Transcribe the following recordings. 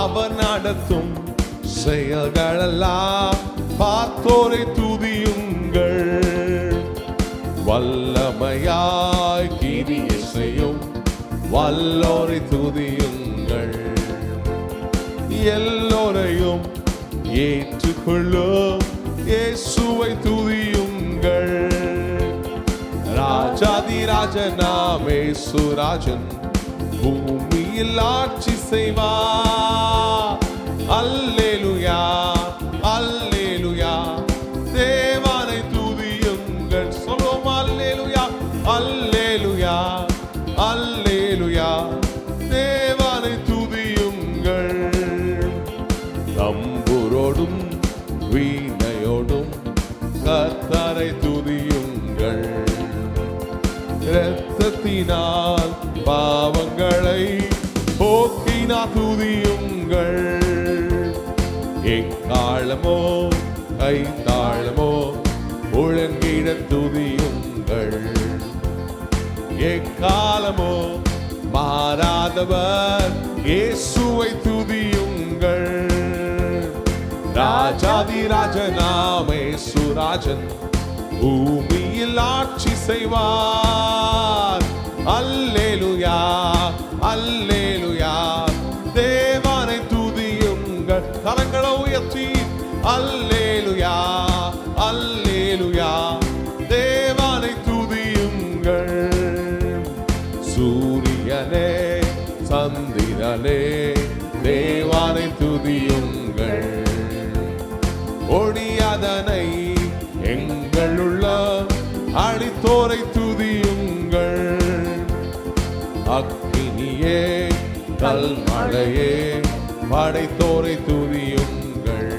அவர் நடத்தும் செயல்களெல்லாம் பார்த்தோரை துதியுங்கள். வல்லமையாய் கிரிய செய்யும் வல்லோரை துதியுங்கள். எல்லோரையும் ஏற்றுக்கொள்ளும் இயேசுவை துதியுங்கள். ராஜாதி ராஜனாமே சுராஜன் பூமியில் ஆட்சி செய்வார். அல்லேலுயா அல்லேலுயா. தேவானை துதியுங்கள். சொல்லுவோம் அல்லேலுயா அல்லேலுயா அல்லேலுயா. தேவானை துதியுங்கள். தம்புரோடும் வீணையோடும் கர்த்தரை துதியுங்கள். இரத்தத்தினால் பாவங்களை போக்கினா துதியுங்கள் எக்காலமோ கைத்தாளமோ ஒழுங்கிட துதியுங்கள் எக்காலமோ மாறாதவர் இயேசுவை துதியுங்கள் ராஜாதி ராஜனாமே சுராஜன் பூமியில் ஆட்சி செய்வார். அல்லேலுயா அல்லேலுயா. தேவானை துதியுங்கள் கரங்களை உயர்த்தி. அல்லேலுயா அல்லேலுயா. தேவானை துதியுங்கள். சூரியனே சந்திரனே தேவானை துதியுங்கள். ஒளியதனை எங்களுள்ள அடித்தோரை துதியுங்கள் அக்கினியே கல்மழையே படைத்தோரை துதியுங்கள்.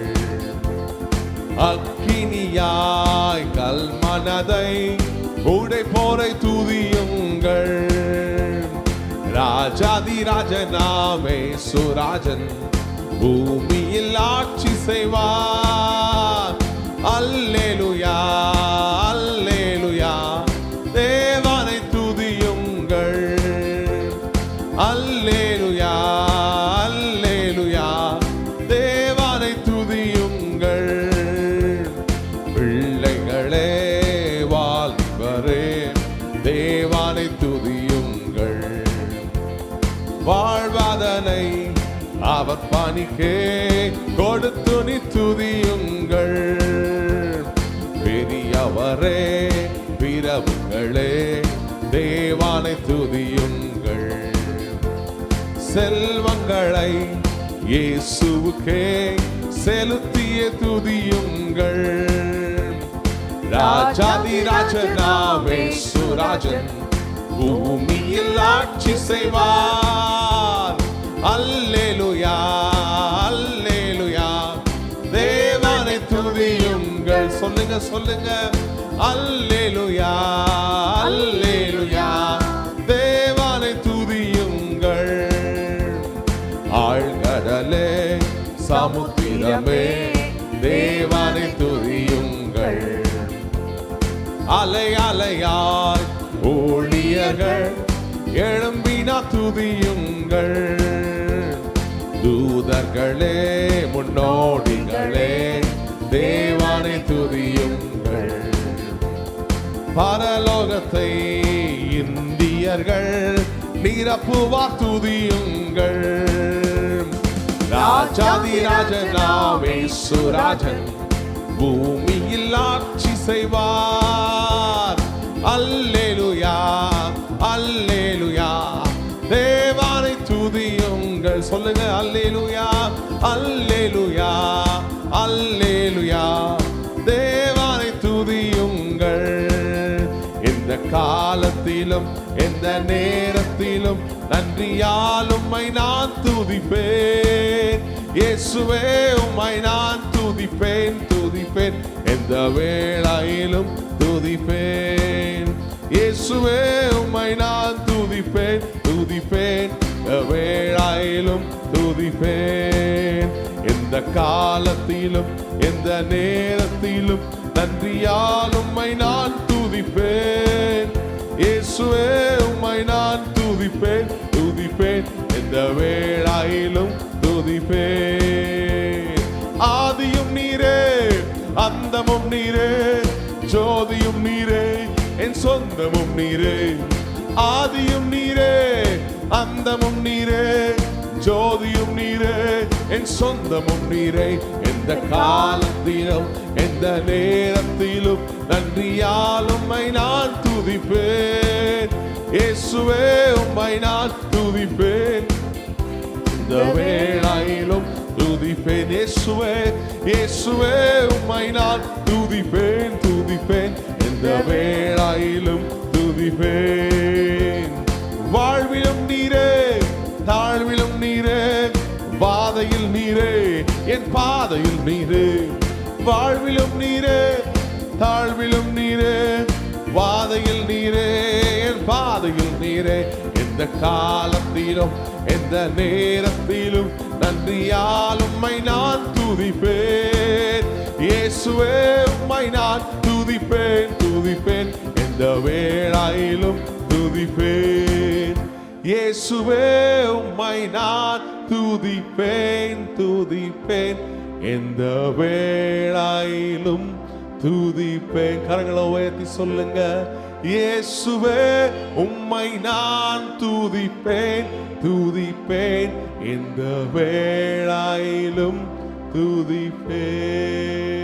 அக்கினியாய் கல்மனதை உடைப்போரை துதியுங்கள். ராஜாதி ராஜனாமே சுராஜன் பூமியில் ஆட்சி செய்வார். பாணிக்கே கொடுத்து நீ துதியுங்கள். பெரியவரே பிரபுகளே தேவானை துதியுங்கள். செல்வங்களை இயேசுவுக்கே செலுத்திய துதியுங்கள். ராஜாதி ராஜனாவே சுராஜன் பூமியில் ஆட்சி செய்வார். சொல்லுங்க சொல்லுங்க. அல்லேலுயா அல்லேலுயா. தேவானை துதியுங்கள். ஆழ்கடலே சமுத்திரமே தேவானை துதியுங்கள். அலை அலையாய் ஊழியர்கள் எழும்பினா துதியுங்கள். தூதர்களே முன்னோடிகளே தேவானை துதியுங்கள். பரலோகத்தை இந்தியர்கள் நிரப்புவார் துதியுங்கள். ராஜாதி ராஜனாவே சுராஜன் பூமியில் ஆட்சி செய்வார். அல்லேலுயா அல்லேலுயா தேவானை துதியுங்கள். சொல்லுங்க அல்லேலுயா அல்லே நேரத்திலும் எந்த நேரத்திலும் நன்றியால் நான் துதிப்பேன். இயேசுவே உம்மை நான் துதிப்பேன் துதிப்பேன். எந்த வேளையிலும் துதிப்பேன். இயேசுவே உம்மை நான் துதிப்பேன் துதிப்பேன். எந்த வேளையிலும் துதிப்பேன். எந்த காலத்திலும் எந்த நேரத்திலும் நன்றியால் உம்மை நான் துதிப்பேன். இயேசுவே உம்மை நான் துதிப்பேன் துதிப்பேன் எந்த வேளாயிலும் துதிப்பேன் ஆதியும் நீரே அந்தமும் நீரே ஜோதியும் நீரே என் சொந்தமும் நீரே ஆதியும் நீரே அந்தமும் நீரே ஜோதியும் நீரே என் சொந்தமும் நீரே எந்த காலத்திலும் எந்த நேரத்தில் நன்றியால் நன்றியாலும் நான் துதிப்பேன். இயேசுவே உம்மை நான் துதிப்பேன். இந்த வேளையிலும் துதிப்பேன். இயேசுவே இயேசுவே உம்மை நான் துதிப்பேன் துதிப்பேன். இந்த வேளையிலும் துதிப்பேன். வாழ்விலும் நீரே தாழ்விலும் நீரே பாதையில் நீரே என் பாதையில் நீரே. வாழ்விலும் நீரே தாழ்விலும் நீரே வாதையில் நீரே என் பாதையில் நீரே. எந்த காலத்திலும் எந்த நேரத்திலும் நன்றியால் உம்மை நான் துதிப்பேன். இயேசுவே உம்மை நான் துதிப்பேன் துதிப்பேன். எந்த வேளாயிலும் துதிப்பேன். இயேசுவே உம்மை நான் துதிப்பேன் துதிப்பேன். எந்த வேளாயிலும் துதிப்பேன் கரங்களை உயர்த்தி சொல்லுங்க. இயேசுவே உம்மை நான் துதிப்பேன் துதிப்பேன். இந்த வேளாயிலும் துதிப்பேன்.